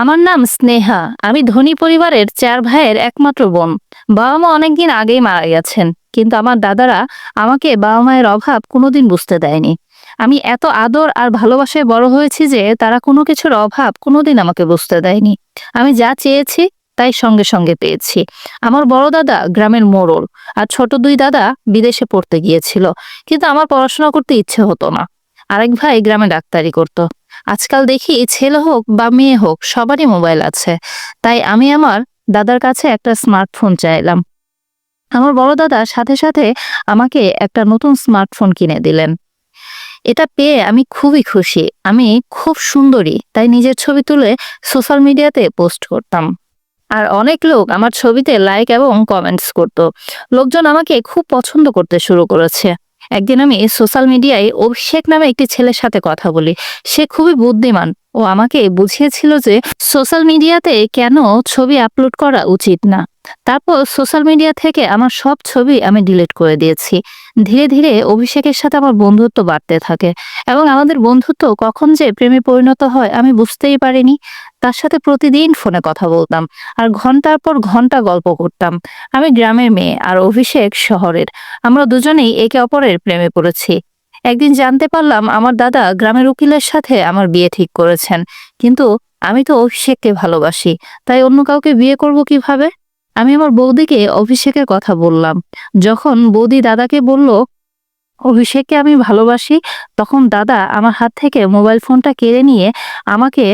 আমার নাম স্নেহা। আমি ধনী পরিবারের চার ভাইয়ের একমাত্র বোন। বাবা মা অনেকদিন আগেই মারা গেছেন, কিন্তু আমার দাদারা আমাকে বাবা মায়ের অভাব কোনোদিন বুঝতে দেয়নি। আমি এত আদর আর ভালোবাসায় বড় হয়েছি যে তারা কোনো কিছুর অভাব কোনোদিন আমাকে বুঝতে দেয়নি। আমি যা চেয়েছি তাই সঙ্গে সঙ্গে পেয়েছি। আমার বড় দাদা গ্রামের মোড়ল আর ছোট দুই দাদা বিদেশে পড়তে গিয়েছিল, কিন্তু আমার পড়াশোনা করতে ইচ্ছে হতো না। আরেক ভাই গ্রামে ডাক্তারি করতো। আজকাল দেখি ছেলে হোক বা মেয়ে হোক, সবারই মোবাইল আছে। তাই আমি আমার দাদার কাছে একটা স্মার্টফোন চাইলাম। আমার বড় দাদা সাথে সাথে আমাকে একটা নতুন স্মার্টফোন কিনে দিলেন। এটা পেয়ে আমি খুবই খুশি। আমি খুব সুন্দরী, তাই নিজের ছবি তুলে সোশ্যাল মিডিয়াতে পোস্ট করতাম। আর অনেক লোক আমার ছবিতে লাইক এবং কমেন্টস করতো। লোকজন আমাকে খুব পছন্দ করতে শুরু করেছে। একদিন আমি সোশ্যাল মিডিয়ায় অভিষেক নামে একটি ছেলের সাথে কথা বলি। সে খুবই বুদ্ধিমান। ও আমাকে বুঝিয়েছিল যে সোশ্যাল মিডিয়াতে কেন ছবি আপলোড করা উচিত না। তারপর সোশ্যাল মিডিয়া থেকে আমার সব ছবি আমি ডিলিট করে দিয়েছি। ধীরে ধীরে অভিষেকের সাথে আমার বন্ধুত্ব বাড়তে থাকে। এবং আমাদের বন্ধুত্ব কখন যে প্রেমে পরিণত হয় আমি বুঝতেই পারিনি। তার সাথে প্রতিদিন ফোনে কথা বলতাম আর ঘণ্টার পর ঘণ্টা গল্প করতাম। আমি গ্রামের মেয়ে আর অভিষেক শহরের। আমরা দুজনেই একে অপরের প্রেমে পড়েছি। একদিন জানতে পারলাম আমার দাদা গ্রামের উকিলের সাথে আমার বিয়ে ঠিক করেছেন। কিন্তু আমি তো অভিষেককে ভালোবাসি, তাই অন্য কাউকে বিয়ে করব কীভাবে? আমি আমার বৌদিকে অভিষেকের কথা বললাম। যখন বৌদি দাদাকে বলল, অভিষেককে আমি ভালোবাসি, তখন দাদা আমার হাত থেকে মোবাইল ফোনটা কেড়ে নিয়ে আমাকে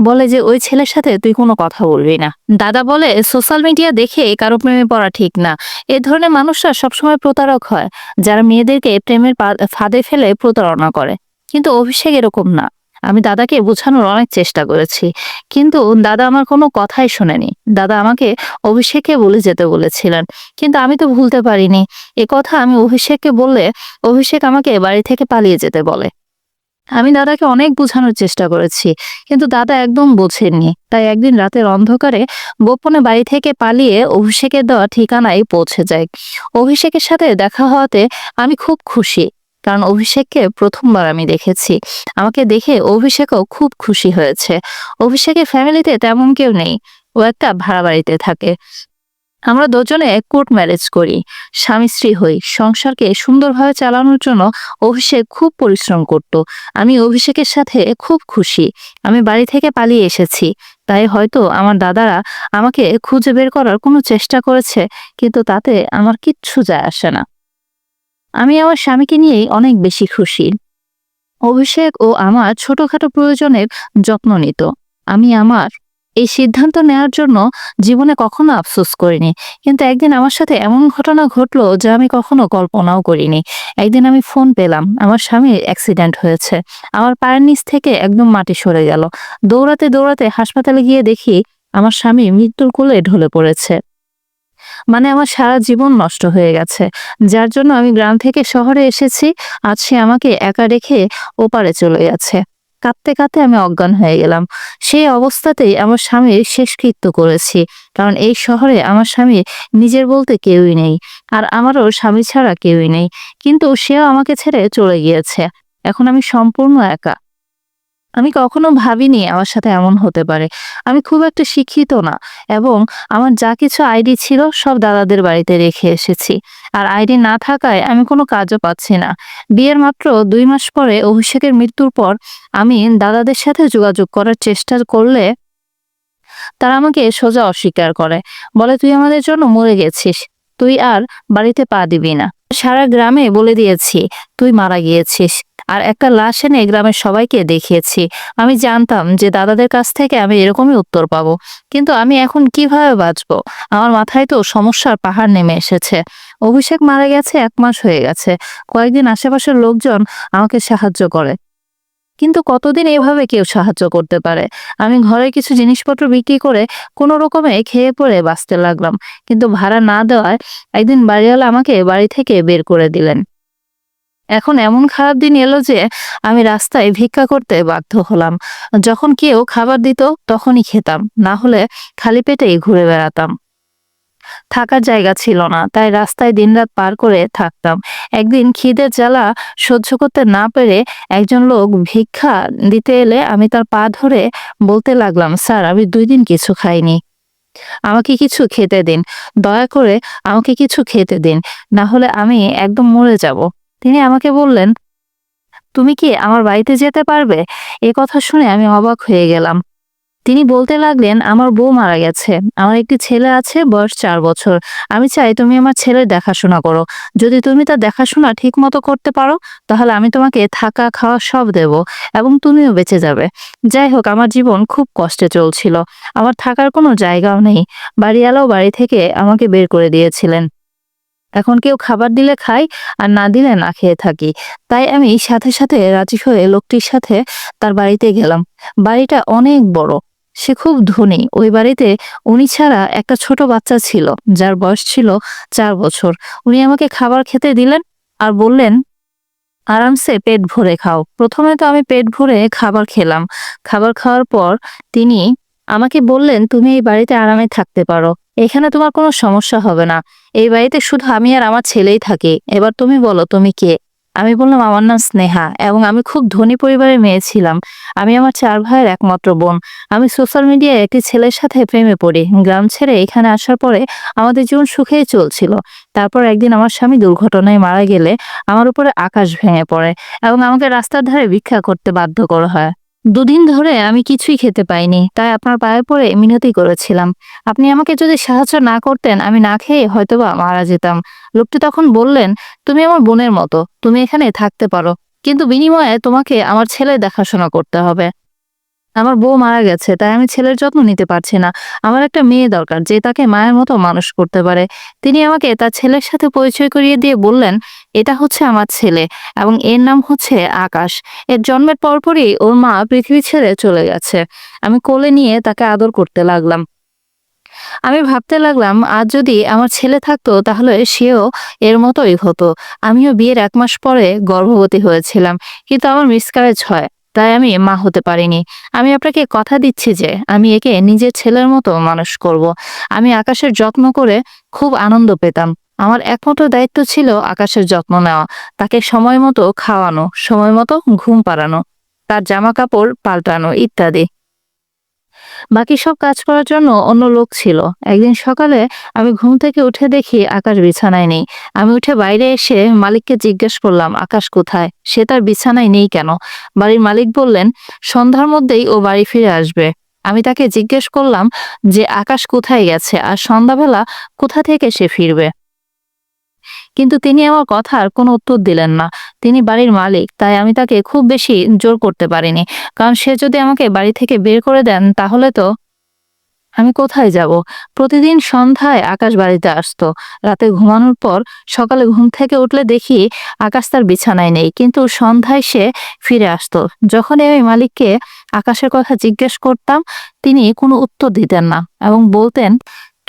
বলে যে, ওই ছেলের সাথে তুই কোনো কথা বলবি না। দাদা বলে, সোশ্যাল মিডিয়া দেখে কারও প্রেমে পড়া ঠিক না। এ ধরনের মানুষরা সবসময় প্রতারক হয়, যারা মেয়েদেরকে প্রেমের ফাঁদে ফেলে প্রতারণা করে। কিন্তু অভিষেক এরকম না। আমি দাদাকে বোঝানোর অনেক চেষ্টা করেছি, কিন্তু দাদা আমার কোনো কথাই শোনেনি। দাদা আমাকে অভিষেককে বলে যেতে বলেছিলেন, কিন্তু আমি তো ভুলতে পারিনি। এ কথা আমি অভিষেককে বললে, অভিষেক আমাকে বাড়ি থেকে পালিয়ে যেতে বলে। আমি দাদাকে অনেক বোঝানোর চেষ্টা করেছি, কিন্তু দাদা একদম বোঝেননি। তাই একদিন রাতের অন্ধকারে গোপনে বাড়ি থেকে পালিয়ে অভিষেকের দেওয়া ঠিকানায় পৌঁছে যায় অভিষেকের সাথে দেখা হওয়াতে আমি খুব খুশি, কারণ অভিষেককে প্রথমবার আমি দেখেছি। আমাকে দেখে অভিষেকও খুব খুশি হয়েছে। অভিষেকের ফ্যামিলিতে তেমন কেউ নেই, ও একটা ভাড়া বাড়িতে থাকে। আমরা দুজনে কোর্ট ম্যারেজ করি স্বামী স্ত্রী হই। সংসারকে সুন্দরভাবে চালানোর জন্য অভিষেক খুব পরিশ্রম করত। আমি অভিষেকের সাথে খুব খুশি। আমি বাড়ি থেকে পালিয়ে এসেছি। তাই হয়তো আমার দাদারা আমাকে খুঁজে বের করার কোনো চেষ্টা করেছে, কিন্তু তাতে আমার কিচ্ছু যায় আসে না। আমি আমার স্বামীকে নিয়েই অনেক বেশি খুশি। অভিষেক ও আমার ছোটখাটো প্রয়োজনের যত্ন নিত। আমি আমার এই সিদ্ধান্ত নেওয়ার জন্য জীবনে কখনো আফসোস করিনি। কিন্তু একদিন আমার সাথে এমন ঘটনা ঘটলো যা আমি কখনো কল্পনাও করিনি। একদিন আমি ফোন পেলাম, আমার স্বামীর অ্যাক্সিডেন্ট হয়েছে। আমার পায়ের নিচ থেকে একদম মাটি সরে গেল। দৌড়াতে দৌড়াতে হাসপাতালে গিয়ে দেখি আমার স্বামী মৃত্যুর কোলে ঢলে পড়েছে। মানে আমার সারা জীবন নষ্ট হয়ে গেছে। যার জন্য আমি গ্রাম থেকে শহরে এসেছি। আজ সে আমাকে একা রেখে ওপারে চলে গেছে। কাঁদতে কাঁদতে আমি অজ্ঞান হয়ে গেলাম। সেই অবস্থাতেই আমার স্বামীর শেষকৃত্য করেছি। কারণ এই শহরে আমার স্বামী নিজের বলতে কেউই নেই। আর আমারও স্বামী ছাড়া কেউই নেই। কিন্তু সেও আমাকে ছেড়ে চলে গিয়েছে। এখন আমি সম্পূর্ণ একা। আমি কখনো ভাবিনি আমার সাথে এমন হতে পারে। আমি খুব একটা শিক্ষিত না এবং আমার যা কিছু আইডি ছিল সব দাদাদের বাড়িতে রেখে এসেছি। আর আইডি না থাকায় আমি কোনো কাজও পাচ্ছি না। বিয়ের মাত্র দুই মাস পরে অভিষেকের মৃত্যুর পর আমি দাদাদের সাথে যোগাযোগ করার চেষ্টা করলে তারা আমাকে সোজা অস্বীকার করে। বলে, তুই আমাদের জন্য মরে গেছিস। তুই আর বাড়িতে পা দিবি না। সারা গ্রামে বলে দিয়েছি, তুই মারা গিয়েছিস। আর একটা লাশ এনে গ্রামের সবাইকে দেখিয়েছি। আমি জানতাম যে দাদাদের কাছ থেকে আমি এরকমই উত্তর পাবো। কিন্তু আমি এখন কীভাবে বাঁচবো? আমার মাথায় তো সমস্যার পাহাড় নেমে এসেছে। অভিষেক মারা গেছে এক মাস হয়ে গেছে। কয়েকদিন আশেপাশের লোকজন আমাকে সাহায্য করে। কিন্তু কতদিন এভাবে কেউ সাহায্য করতে পারে? আমি ঘরে কিছু জিনিসপত্র বিক্রি করে কোনো রকমে খেয়ে পড়ে বাঁচতে লাগলাম। কিন্তু ভাড়া না দেওয়ায় একদিন বাড়িওয়ালা আমাকে বাড়ি থেকে বের করে দিলেন। এখন এমন খারাপ দিন এলো যে আমি রাস্তায় ভিক্ষা করতে বাধ্য হলাম। যখন কেউ খাবার দিত তখনই খেতাম, না হলে খালি পেটেই ঘুরে বেড়াতাম। থাকার জায়গা ছিল না, তাই রাস্তায় দিনরাত পার করে থাকতাম। একদিন খিদের জ্বালা সহ্য করতে না পেরে একজন লোক ভিক্ষা দিতে এলে আমি তার পা ধরে বলতে লাগলাম, স্যার, আমি দুই দিন কিছু খাইনি। আমাকে কিছু খেতে দিন। দয়া করে আমাকে কিছু খেতে দিন। না হলে আমি একদম মরে যাব। তিনি আমাকে বললেন, তুমি কি আমার বাড়িতে যেতে পারবে? এ কথা শুনে আমি অবাক হয়ে গেলাম। তিনি বলতে লাগলেন, আমার বউ মারা গেছে। আমার একটি ছেলে আছে, বয়স চার বছর। আমি চাই তুমি আমার ছেলের দেখাশোনা করো। যদি তুমি তার দেখাশোনা ঠিক মতো করতে পারো, তাহলে আমি তোমাকে থাকা খাওয়া সব দেব এবং তুমিও বেঁচে যাবে। যাই হোক, আমার জীবন খুব কষ্টে চলছিল। আমার থাকার কোনো জায়গাও নেই। বাড়িওয়ালাও বাড়ি থেকে আমাকে বের করে দিয়েছিলেন। এখন কেউ খাবার দিলে খাই আর না দিলে না খেয়ে থাকি। তাই আমি সাথে সাথে রাজি হয়ে লোকটির সাথে তার বাড়িতে গেলাম। বাড়িটা অনেক বড়। সে খুব ধনী। ওই বাড়িতে উনি ছাড়া একটা ছোট বাচ্চা ছিল, যার বয়স ছিল চার বছর। উনি আমাকে খাবার খেতে দিলেন আর বললেন, আরামসে পেট ভরে খাও। প্রথমে তো আমি পেট ভরে খাবার খেলাম। খাবার খাওয়ার পর তিনি আমাকে বললেন, তুমি এই বাড়িতে আরামে থাকতে পারো। এখানে তোমার কোনো সমস্যা হবে না। এই বাড়িতে শুধু আমি আর আমার ছেলেই থাকি। এবার তুমি বলো, তুমি কে? আমি বললাম, আমার নাম স্নেহা এবং আমি খুব ধনী পরিবারের মেয়ে ছিলাম। আমি আমার চার ভাইয়ের একমাত্র বোন। আমি সোশ্যাল মিডিয়ায় একটি ছেলের সাথে প্রেমে পড়ি। গ্রাম ছেড়ে এখানে আসার পরে আমাদের জীবন সুখেই চলছিল। তারপর একদিন আমার স্বামী দুর্ঘটনায় মারা গেলে আমার উপরে আকাশ ভেঙে পড়ে এবং আমাকে রাস্তার ধারে ভিক্ষা করতে বাধ্য করা হয়। দুদিন ধরে আমি কিছুই খেতে পাইনি, তাই আপনার পায়ে পড়ে মিনতি করেছিলাম। আপনি আমাকে যদি সাহায্য না করতেন, আমি না খেয়ে হয়তোবা মারা যেতাম। লোকটি তখন বললেন, তুমি আমার বোনের মতো, তুমি এখানে থাকতে পারো। কিন্তু বিনিময়ে তোমাকে আমার ছেলে দেখাশোনা করতে হবে। আমার বউ মারা গেছে, তাই আমি ছেলের যত্ন নিতে পারছি না। আমার একটা মেয়ে দরকার, যে তাকে মায়ের মতো মানুষ করতে পারে। তিনি আমাকে তার ছেলের সাথে পরিচয় করিয়ে দিয়ে বললেন, এটা হচ্ছে আমার ছেলে এবং এর নাম হচ্ছে আকাশ। এর জন্মের পরপরই ওর মা পৃথিবী ছেড়ে চলে গেছে। আমি কোলে নিয়ে তাকে আদর করতে লাগলাম। আমি ভাবতে লাগলাম, আজ যদি আমার ছেলে থাকতো, তাহলে সেও এর মতোই হতো। আমিও বিয়ের এক মাস পরে গর্ভবতী হয়েছিলাম, কিন্তু আমার মিসকারেজ হয়। তাই আমি মা হতে পারিনি। আমি আপনাকে কথা দিচ্ছি যে, আমি একে নিজের ছেলের মতো মানুষ করব। আমি আকাশের যত্ন করে খুব আনন্দ পেতাম। আমার একমাত্র দায়িত্ব ছিল আকাশের যত্ন নেওয়া, তাকে সময় মতো খাওয়ানো, সময় মতো ঘুম পাড়ানো, তার জামা কাপড় পাল্টানো ইত্যাদি। বাকি সব কাজ করার জন্য অন্য লোক ছিল। একদিন সকালে আমি ঘুম থেকে উঠে দেখি আকাশ বিছানায় নেই। আমি উঠে বাইরে এসে মালিককে জিজ্ঞেস করলাম, আকাশ কোথায়? সে তার বিছানায় নেই কেন? বাড়ির মালিক বললেন, সন্ধ্যার মধ্যেই ও বাড়ি ফিরে আসবে। আমি তাকে জিজ্ঞেস করলাম যে, আকাশ কোথায় গেছে? আর সন্ধ্যাবেলা কোথা থেকে সে ফিরবে? কিন্তু তিনি আমার কথার কোনো উত্তর দিলেন না। তিনি বাড়ির মালিক, তাই আমি তাকে খুব বেশি জোর করতে পারিনি। কারণ সে যদি আমাকে বাড়ি থেকে বের করে দেন, তাহলে তো আমি কোথায় যাব? প্রতিদিন সন্ধ্যায় আকাশ বাড়িতে আসতো। রাতে ঘুমানোর পর সকালে ঘুম থেকে উঠলে দেখি আকাশ তার বিছানায় নেই। কিন্তু সন্ধ্যায় সে ফিরে আসতো। যখনই আমি মালিককে আকাশের কথা জিজ্ঞেস করতাম, তিনি কোনো উত্তর দিতেন না এবং বলতেন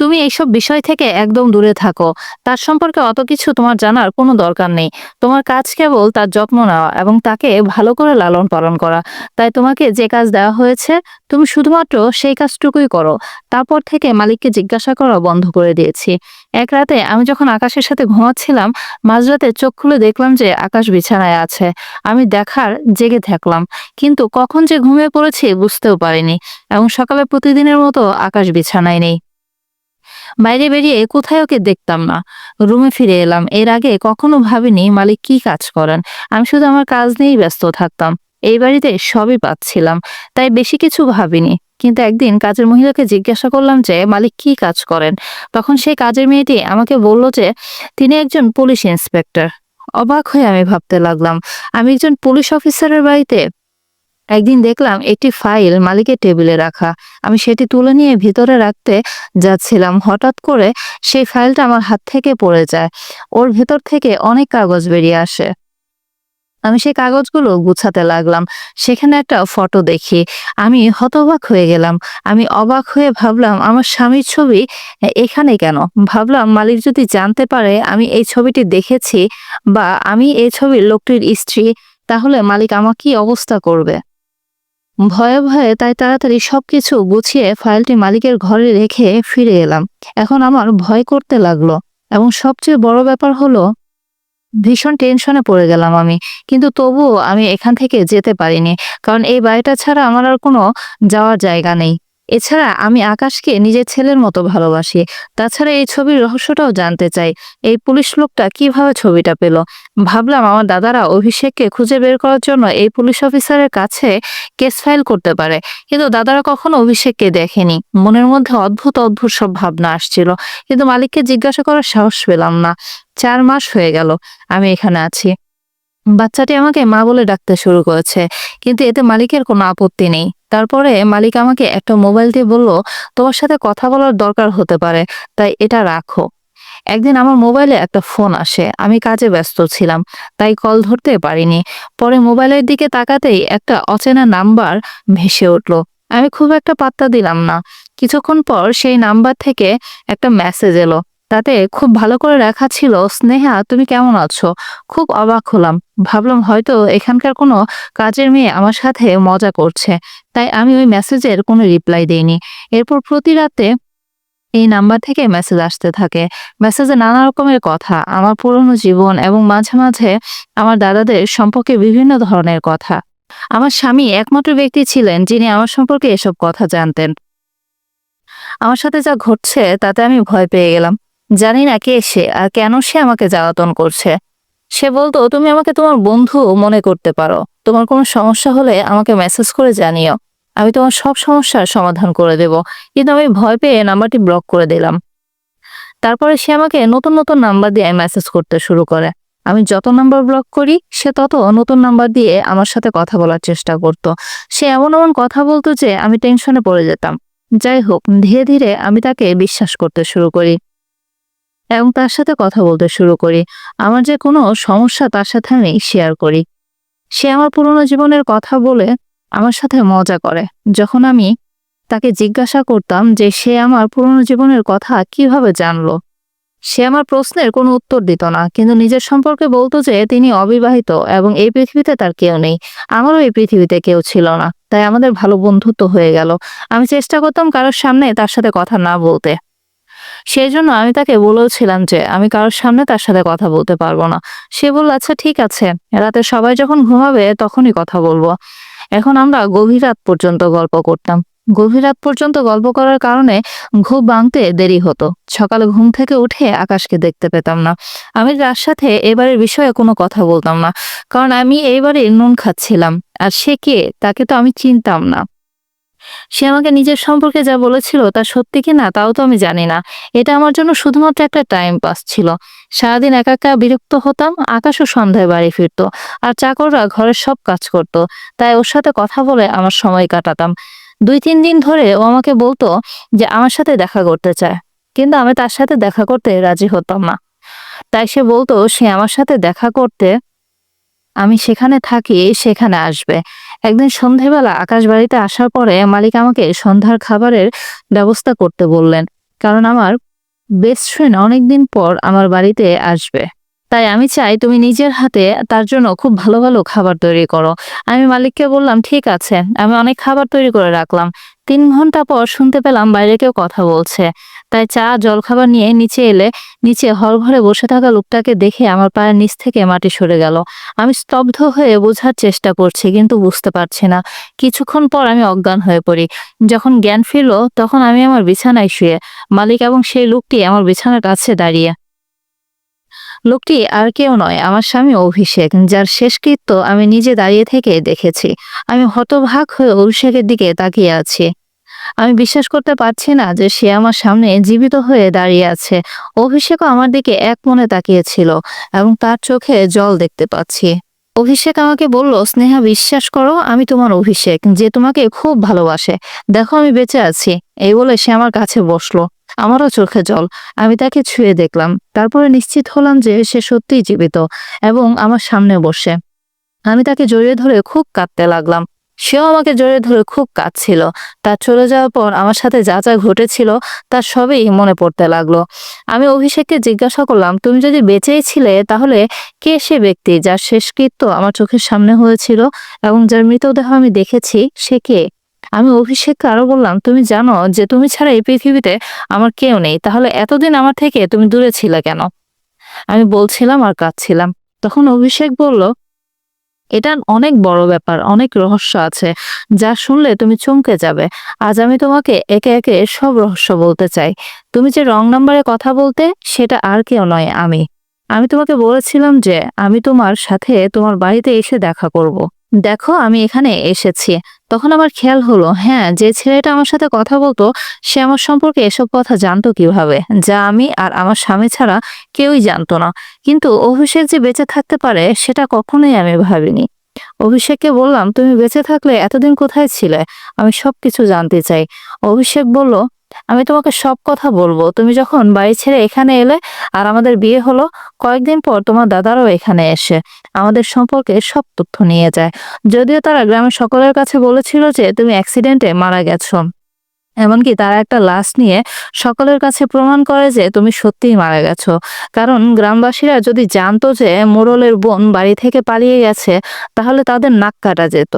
তুমি এইসব বিষয় থেকে একদম দূরে থাকো। তার সম্পর্কে অত কিছু তোমার জানার কোনো দরকার নেই। তোমার কাজ কেবল তার যত্ন নেওয়া এবং তাকে ভালো করে লালন পালন করা। তাই তোমাকে যে কাজ দেওয়া হয়েছে, তুমি শুধুমাত্র সেই কাজটুকুই করো। তারপর থেকে মালিককে জিজ্ঞাসা করা বন্ধ করে দিয়েছি। এক রাতে আমি যখন আকাশের সাথে ঘুমাচ্ছিলাম মাঝরাতে চোখ খুলে দেখলাম যে আকাশ বিছানায় আছে। আমি দেখার জেগে থাকলাম, কিন্তু কখন যে ঘুমিয়ে পড়েছি বুঝতেও পারিনি এবং সকালে প্রতিদিনের মতো আকাশ বিছানায় নেই। বাইরে বেরিয়ে কোথায় ওকে দেখতাম না। রুমে ফিরে এলাম। এর আগে কখনো ভাবিনি মালিক কি কাজ করেন। আমি শুধু আমার কাজ নিয়েই ব্যস্ত থাকতাম। এই বাড়িতে সবই পাচ্ছিলাম, তাই বেশি কিছু ভাবিনি। কিন্তু একদিন কাজের মহিলাকে জিজ্ঞাসা করলাম যে, মালিক কি কাজ করেন? তখন সেই কাজের মেয়েটি আমাকে বলল যে, তিনি একজন পুলিশ ইন্সপেক্টর। অবাক হয়ে আমি ভাবতে লাগলাম, আমি একজন পুলিশ অফিসারের বাড়িতে একদিন দেখলাম একটি ফাইল মালিকের টেবিলে রাখা। আমি সেটি তুলে নিয়ে ভিতরে রাখতে যাচ্ছিলাম। হঠাৎ করে সেই ফাইলটা আমার হাত থেকে পড়ে যায়। ওর ভেতর থেকে অনেক কাগজ বেরিয়ে আসে। আমি সেই কাগজগুলো গুছাতে লাগলাম। সেখানে একটা ফটো দেখি। আমি হতবাক হয়ে গেলাম। আমি অবাক হয়ে ভাবলাম, আমার স্বামীর ছবি এখানে কেন? ভাবলাম, মালিক যদি জানতে পারে আমি এই ছবিটি দেখেছি বা আমি এই ছবির লোকটির স্ত্রী, তাহলে মালিক আমার কি অবস্থা করবে? ভয়ে ভয়ে তাই তাড়াতাড়ি সবকিছু গুছিয়ে ফাইলটি মালিকের ঘরে রেখে ফিরে এলাম। এখন আমার ভয় করতে লাগল এবং সবচেয়ে বড় ব্যাপার হলো, ভীষণ টেনশনে পড়ে গেলাম আমি, কিন্তু তবুও আমি এখান থেকে যেতে পারিনি, কারণ এই বাড়িটা ছাড়া আমার আর কোনো যাওয়ার জায়গা নেই। এছাড়া আমি আকাশকে নিজের ছেলের মতো ভালোবাসি। তাছাড়া এই ছবির রহস্যটাও জানতে চাই, এই পুলিশ লোকটা কীভাবে ছবিটা পেল? ভাবলাম আমার দাদারা অভিষেককে খুঁজে বের করার জন্য এই পুলিশ অফিসারের কাছে কেস ফাইল করতে পারে, কিন্তু দাদারা কখনো অভিষেককে দেখেনি। মনের মধ্যে অদ্ভুত অদ্ভুত সব ভাবনা আসছিল, কিন্তু মালিককে জিজ্ঞাসা করার সাহস পেলাম না। চার মাস হয়ে গেল, আমি এখানে আছি। বাচ্চাটি আমাকে মা বলে ডাকতে শুরু করেছে, কিন্তু এতে মালিকের কোনো আপত্তি নেই। তারপরে মালিক আমাকে একটা মোবাইল দিয়ে বলল, তোমার সাথে কথা বলার দরকার হতে পারে, তাই এটা রাখো। একদিন আমার মোবাইলে একটা ফোন আসে, আমি কাজে ব্যস্ত ছিলাম, তাই কল ধরতে পারিনি। পরে মোবাইলের দিকে তাকাতেই একটা অচেনা নাম্বার ভেসে উঠল। আমি খুব একটা পাত্তা দিলাম না। কিছুক্ষণ পর সেই নাম্বার থেকে একটা মেসেজ এলো তাতে খুব ভালো করে লেখা ছিল, স্নেহা, তুমি কেমন আছো? খুব অবাক হলাম। ভাবলাম হয়তো এখানকার কোনো কাজের মেয়ে আমার সাথে মজা করছে, তাই আমি ওই মেসেজের কোনো রিপ্লাই দেইনি। এরপর প্রতি রাতে এই নাম্বার থেকে মেসেজ আসতে থাকে। মেসেজে নানা রকমের কথা, আমার পুরনো জীবন এবং মাঝে মাঝে আমার দাদাদের সম্পর্কে বিভিন্ন ধরনের কথা। আমার স্বামী একমাত্র ব্যক্তি ছিলেন যিনি আমার সম্পর্কে এসব কথা জানতেন। আমার সাথে যা ঘটছে তাতে আমি ভয় পেয়ে গেলাম। জানি না কে সে আর কেন সে আমাকে জ্বালাতন করছে। সে বলতো, তুমি আমাকে তোমার বন্ধু মনে করতে পারো। তোমার কোনো সমস্যা হলে আমাকে মেসেজ করে জানিও। আমি তোমার সব সমস্যার সমাধান করে দেব। কিন্তু আমি ভয় পেয়ে নাম্বারটি ব্লক করে দিলাম। তারপরে সে আমাকে নতুন নতুন নাম্বার দিয়ে মেসেজ করতে শুরু করে। আমি যত নাম্বার ব্লক করি, সে তত নতুন নাম্বার দিয়ে আমার সাথে কথা বলার চেষ্টা করত। সে এমন এমন কথা বলতো যে আমি টেনশনে পড়ে যেতাম। যাই হোক, ধীরে ধীরে আমি তাকে বিশ্বাস করতে শুরু করি। এবং তার সাথে কথা বলতে শুরু করি। আমার যে কোনো সমস্যা তার সাথে আমি শেয়ার করি। সে আমার পুরনো জীবনের কথা বলে আমার সাথে মজা করে। যখন আমি তাকে জিজ্ঞাসা করতাম যে সে আমার পুরনো জীবনের কথা কীভাবে জানলো, সে আমার প্রশ্নের কোনো উত্তর দিত না। কিন্তু নিজের সম্পর্কে বলতো যে তিনি অবিবাহিত এবং এই পৃথিবীতে তার কেউ নেই। আমারও এই পৃথিবীতে কেউ ছিল না। তাই আমাদের ভালো বন্ধুত্ব হয়ে গেল। আমি চেষ্টা করতাম কারোর সামনে তার সাথে কথা না বলতে। সেই জন্য আমি তাকে বলেওছিলাম যে, আমি কারোর সামনে তার সাথে কথা বলতে পারব না। সে বলল আচ্ছা ঠিক আছে। রাতে সবাই যখন ঘুমাবে, তখনই কথা বলব। এখন আমরা গভীর রাত পর্যন্ত গল্প করতাম। গভীর রাত পর্যন্ত গল্প করার কারণে ঘুম ভাঙতে দেরি হতো। সকালে ঘুম থেকে উঠে আকাশকে দেখতে পেতাম না। আমি তার সাথে এবারের বিষয়ে কোনো কথা বলতাম না। কারণ আমি এইবারে নুন খাচ্ছিলাম। আর সে কে, তাকে তো আমি চিনতাম না। সে আমাকে নিজের সম্পর্কে যা বলেছিল তা সত্যি কি না, তাও তো আমি জানি না। এটা আমার জন্য শুধুমাত্র একটা টাইম পাস ছিল। সারাদিন একা একা বিরক্ত হতাম আকাশও সন্ধ্যায় বাড়ি ফিরতো আর চাকররা ঘরের সব কাজ করত। তাই ওর সাথে কথা বলে আমার সময় কাটাতাম। দুই তিন দিন ধরে ও আমাকে বলতো যে আমার সাথে দেখা করতে চায়, কিন্তু আমি তার সাথে দেখা করতে রাজি হতাম না। তাই সে বলতো, সে আমার সাথে দেখা করতে, আমি সেখানে থাকি, সেখানে আসবে। একদিন সন্ধেবেলা আকাশ বাড়িতে আসার পরে মালিক আমাকে সন্ধ্যার খাবারের ব্যবস্থা করতে বললেন, কারণ আমার বেস্ট ফ্রেন্ড অনেকদিন পর আমার বাড়িতে আসবে। তাই আমি চাই তুমি নিজের হাতে তার জন্য খুব ভালো ভালো খাবার তৈরি করো। আমি মালিককে বললাম, ঠিক আছে। আমি অনেক খাবার তৈরি করে রাখলাম। তিন ঘণ্টা পর শুনতে পেলাম বাইরে কেউ কথা বলছে। তাই চা, জলখাবার নিয়ে নিচে এলে নিচে হল ঘরে বসে থাকা লোকটাকে দেখে আমার পায়ের নিচ থেকে মাটি সরে গেল। আমি স্তব্ধ হয়ে বোঝার চেষ্টা করছি, কিন্তু বুঝতে পারছি না। কিছুক্ষণ পর আমি অজ্ঞান হয়ে পড়ি। যখন জ্ঞান ফিরল, তখন আমি আমার বিছানায় শুয়ে, মালিক এবং সেই লোকটি আমার বিছানার কাছে দাঁড়িয়ে। লোকটি আর কেউ নয়, আমার স্বামী অভিষেক, যার শেষকৃত্য আমি নিজে দাঁড়িয়ে থেকে দেখেছি। আমি হতভাগ হয়ে অভিষেকের দিকে তাকিয়ে আছি। আমি বিশ্বাস করতে পারছি না যে সে আমার সামনে জীবিত হয়ে দাঁড়িয়ে আছে। অভিষেকও আমার দিকে এক মনে তাকিয়েছিল এবং তার চোখে জল দেখতে পাচ্ছি। অভিষেক আমাকে বলল, স্নেহা, বিশ্বাস করো, আমি তোমার অভিষেক, যে তোমাকে খুব ভালোবাসে। দেখো, আমি বেঁচে আছি। এই বলে সে আমার কাছে বসল। আমারও চোখে জল। আমি তাকে ছুঁয়ে দেখলাম। তারপরে নিশ্চিত হলাম যে সে সত্যিই জীবিত এবং আমার সামনে বসে। আমি তাকে জড়িয়ে ধরে খুব কাঁদতে লাগলাম। সেও আমাকে জড়িয়ে ধরে খুব কাঁদছিল। তার চলে যাওয়ার পর আমার সাথে যা যা ঘটেছিল তার সবই মনে পড়তে লাগল। আমি অভিষেককে জিজ্ঞাসা করলাম, তুমি যদি বেঁচেই ছিলে তাহলে কে সে ব্যক্তি যার শেষকৃত্য আমার চোখের সামনে হয়েছিল এবং যার মৃতদেহ আমি দেখেছি, সে কে? আমি অভিষেককে আরও বললাম, তুমি জানো যে তুমি ছাড়া এই পৃথিবীতে আমার কেউ নেই, তাহলে এতদিন আমার থেকে তুমি দূরে ছিলে কেন? আমি বলছিলাম আর কাঁদছিলাম। তখন অভিষেক বলল এটা অনেক বড় ব্যাপার, অনেক রহস্য আছে, যা শুনলে তুমি চমকে যাবে। আজ আমি তোমাকে একে একে সব রহস্য বলতে চাই। তুমি যে রং নাম্বারে কথা বলতে, সেটা আর কেউ নয়, আমি। আমি তোমাকে বলেছিলাম যে, আমি তোমার সাথে তোমার বাড়িতে এসে দেখা করব। দেখো, আমি এখানে এসেছি। তখন আমার খেয়াল হলো হ্যাঁ যে ছেলেটা আমার সাথে কথা বলতো, সে আমার সম্পর্কে এসব কথা জানতো কীভাবে, যা আমি আর আমার স্বামী ছাড়া কেউই জানতো না। কিন্তু অভিষেক যে বেঁচে থাকতে পারে, সেটা কখনোই আমি ভাবিনি। অভিষেককে বললাম, তুমি বেঁচে থাকলে এতদিন কোথায় ছিলে? আমি সব কিছু জানতে চাই। অভিষেক বলল আমি তোমাকে সব কথা বলব। তুমি যখন বাড়ি ছেড়ে এখানে এলে আর আমাদের বিয়ে হলো, কয়েকদিন পর তোমার দাদারও এখানে এসে আমাদের সম্পর্কে সব তথ্য নিয়ে যায়। যদিও তারা গ্রামের সকলের কাছে বলেছিল যে তুমি অ্যাক্সিডেন্টে মারা গেছো। এমনকি তারা একটা লাশ নিয়ে সকলের কাছে প্রমাণ করে যে তুমি সত্যিই মারা গেছো। কারণ গ্রামবাসীরা যদি জানতো যে মোড়লের বোন বাড়ি থেকে পালিয়ে গেছে, তাহলে তাদের নাক কাটা যেত।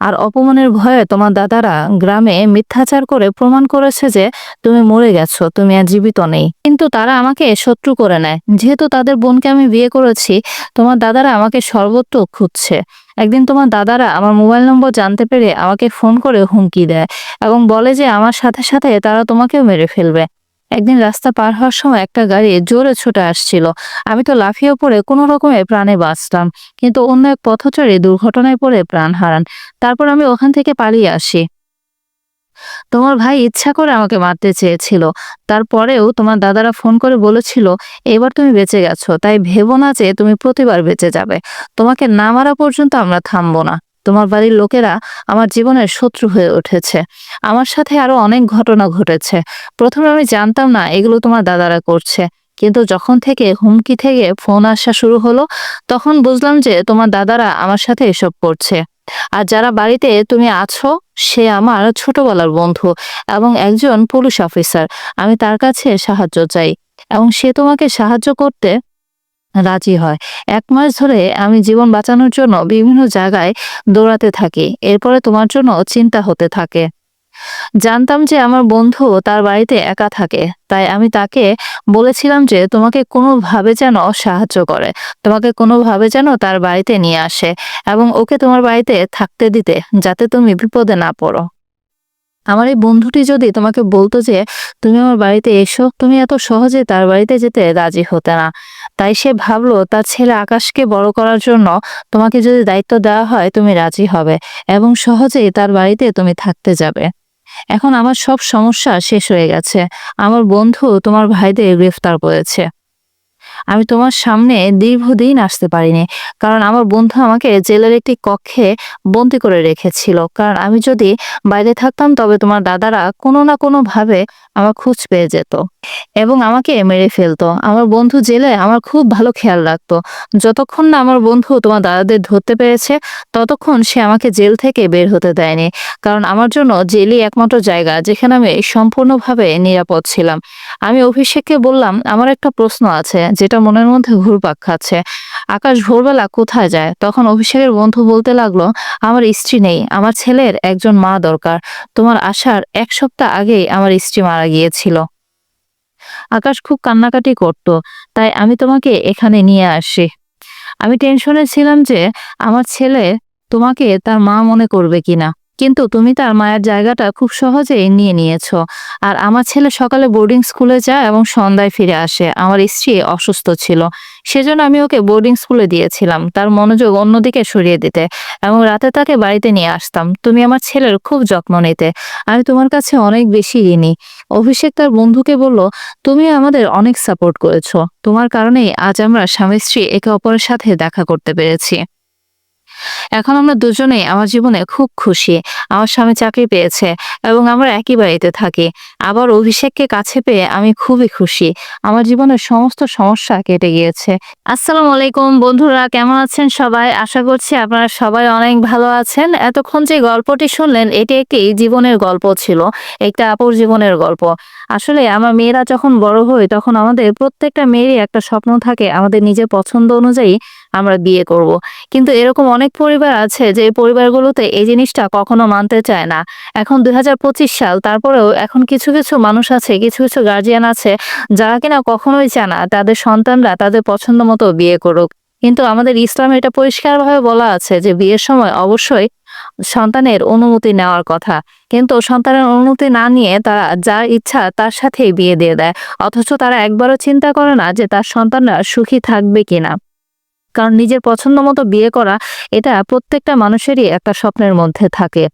আর অপমানের ভয়ে তোমার দাদারা গ্রামে মিথ্যাচার করে প্রমাণ করেছে যে তুমি মরে গেছো, তুমি আর জীবিত নেই। কিন্তু তারা আমাকে শত্রু করে নেয়। যেহেতু তাদের বোনকে আমি বিয়ে করেছি, তোমার দাদারা আমাকে সর্বত্র খুঁজছে। একদিন তোমার দাদারা আমার মোবাইল নম্বর জানতে পেরে আমাকে ফোন করে হুমকি দেয় এবং বলে যে আমার সাথে সাথে তারা তোমাকেও মেরে ফেলবে। একদিন রাস্তা পার হওয়ার সময় একটা গাড়ি জোরে ছুটে আসছিল। আমি তো লাফিয়ে পড়ে কোনো রকমে প্রাণে বাঁচতাম, কিন্তু অন্য এক পথচারী দুর্ঘটনায় পড়ে প্রাণ হারান। তারপর আমি ওখান থেকে পালিয়ে আসি। তোমার ভাই ইচ্ছা করে আমাকে মারতে চেয়েছিল। তারপরেও তোমার দাদারা ফোন করে বলেছিল, এবার তুমি বেঁচে গেছো, তাই ভেবো না যে তুমি প্রতিবার বেঁচে যাবে। তোমাকে না মারা পর্যন্ত আমরা থামবো না। তোমার বাড়ির লোকেরা আমার জীবনের শত্রু হয়ে উঠেছে। আমার সাথে আরও অনেক ঘটনা ঘটেছে। প্রথমে আমি জানতাম না এগুলো তোমার দাদারা করছে। কিন্তু যখন থেকে হুমকি থেকে ফোন আসা শুরু হলো, তখন বুঝলাম যে তোমার দাদারা আমার সাথে এসব করছে। আর যারা বাড়িতে তুমি আছো, সে আমার ছোটবেলার বন্ধু এবং একজন পুলিশ অফিসার। আমি তার কাছে সাহায্য চাই এবং সে তোমাকে সাহায্য করতে রাজি হয়। এক মাস ধরে আমি জীবন বাঁচানোর জন্য বিভিন্ন জায়গায় দৌড়াতে থাকি। এরপরে তোমার জন্য চিন্তা হতে থাকে। জানতাম যে আমার বন্ধু তার বাড়িতে একা থাকে, তাই আমি তাকে বলেছিলাম যে তোমাকে কোনোভাবে যেন সাহায্য করে, তোমাকে কোনোভাবে যেন তার বাড়িতে নিয়ে আসে এবং ওকে তোমার বাড়িতে থাকতে দিতে যাতে তুমি বিপদে না পড়ো। আমার এই বন্ধুটি যদি তোমাকে বলতো যে তুমি আমার বাড়িতে এসো, তুমি এত সহজে তার বাড়িতে যেতে রাজি হতে না। তাই সে ভাবলো, তার ছেলে আকাশকে বড় করার জন্য তোমাকে যদি দায়িত্ব দেওয়া হয় তুমি রাজি হবে এবং সহজেই তার বাড়িতে তুমি থাকতে যাবে। এখন আমার সব সমস্যা শেষ হয়ে গেছে। আমার বন্ধু তোমার ভাইদের গ্রেফতার করেছে। আমি তোমার সামনে দীর্ঘদিন আসতে পারিনি। কারণ আমার বন্ধু আমাকে জেলের একটি কক্ষে বন্দি করে রেখেছিল। কারণ আমি যদি বাইরে থাকতাম, তবে তোমার দাদারা কোনো না কোনো ভাবে আমার খোঁজ পেয়ে যেত এবং আমাকে মেরে ফেলতো। আমার বন্ধু জেলে আমার খুব ভালো খেয়াল রাখতো। যতক্ষণ না আমার বন্ধু তোমার দাদাদের ধরতে পেরেছে, ততক্ষণ সে আমাকে জেল থেকে বের হতে দেয়নি। কারণ আমার জন্য জেলই একমাত্র জায়গা, যেখানে আমি সম্পূর্ণভাবে নিরাপদ ছিলাম। আমি অভিষেককে বললাম, আমার একটা প্রশ্ন আছে যেটা মনের মধ্যে ঘুরপাক খাচ্ছে। আকাশ ভোরবেলা কোথায় যায়? তখন অভিষেকের বন্ধু বলতে লাগল, আমার স্ত্রী নেই, আমার ছেলের একজন মা দরকার। তোমার আসার এক সপ্তাহ আগেই আমার স্ত্রী মারা গিয়েছিল। আকাশ খুব কান্নাকাটি করত, তাই আমি তোমাকে এখানে নিয়ে আসি। আমি টেনশনে ছিলাম যে আমার ছেলে তোমাকে তার মা মনে করবে কিনা। কিন্তু তুমি তার মায়ের জায়গাটা খুব সহজেই নিয়ে নিয়েছো। আর আমার ছেলে সকালে বোর্ডিং স্কুলে যায় এবং সন্ধ্যায় ফিরে আসে। আমার স্ত্রী অসুস্থ ছিল। সেজন্য আমি ওকে বোর্ডিং স্কুলে দিয়েছিলাম তার মনোযোগ অন্যদিকে সরিয়ে দিতে এবং রাতে তাকে বাড়িতে নিয়ে আসতাম। তুমি আমার ছেলের খুব যত্ন নিতে। আমি তোমার কাছে অনেক বেশি ঋণী। অভিষেক তার বন্ধুকে বলল, তুমি আমাদের অনেক সাপোর্ট করেছ। তোমার কারণেই আজ আমরা স্বামী স্ত্রী একে অপরের সাথে দেখা করতে পেরেছি। এখন আমরা দুজনেই আমার জীবনে খুব খুশি। আমার স্বামী চাকরি পেয়েছে এবং আমরা একই বাড়িতে থাকি। আবার অভিষেককে কাছে পেয়ে আমি খুবই খুশি। আমার জীবনের সমস্ত সমস্যা কেটে গিয়েছে। আসসালামু আলাইকুম বন্ধুরা, কেমন আছেন সবাই? আশা করছি আপনারা সবাই অনেক ভালো আছেন। এতক্ষণ যে গল্পটি শুনলেন, এটি একটি জীবনের গল্প ছিল, একটা আপুর জীবনের গল্প। আসলে আমার মেয়েরা যখন বড় হয়, তখন আমাদের প্রত্যেকটা মেয়েরই একটা স্বপ্ন থাকে। আমাদের নিজের পছন্দ অনুযায়ী আমরা বিয়ে করব। কিন্তু এরকম অনেক পরিবার আছে যে পরিবারগুলোতে এই জিনিসটা কখনো মানতে চায় না। এখন দুই হাজার পঁচিশ সাল, তারপরেও এখন কিছু কিছু মানুষ আছে, কিছু কিছু গার্জিয়ান আছে, যারা কিনা কখনোই চায় না তাদের সন্তানরা তাদের পছন্দ মতো বিয়ে করুক। কিন্তু আমাদের ইসলামে এটা পরিষ্কারভাবে বলা আছে যে বিয়ের সময় অবশ্যই সন্তানের অনুমতি নেওয়ার কথা। কিন্তু সন্তানের অনুমতি না নিয়ে তারা যার ইচ্ছা তার সাথেই বিয়ে দিয়ে দেয়। অথচ তারা একবারও চিন্তা করে না যে তার সন্তানরা সুখী থাকবে কিনা। কারণ নিজের পছন্দ মতো বিয়ে করা এটা প্রত্যেকটা মানুষেরই একটা স্বপ্নের মধ্যে থাকে।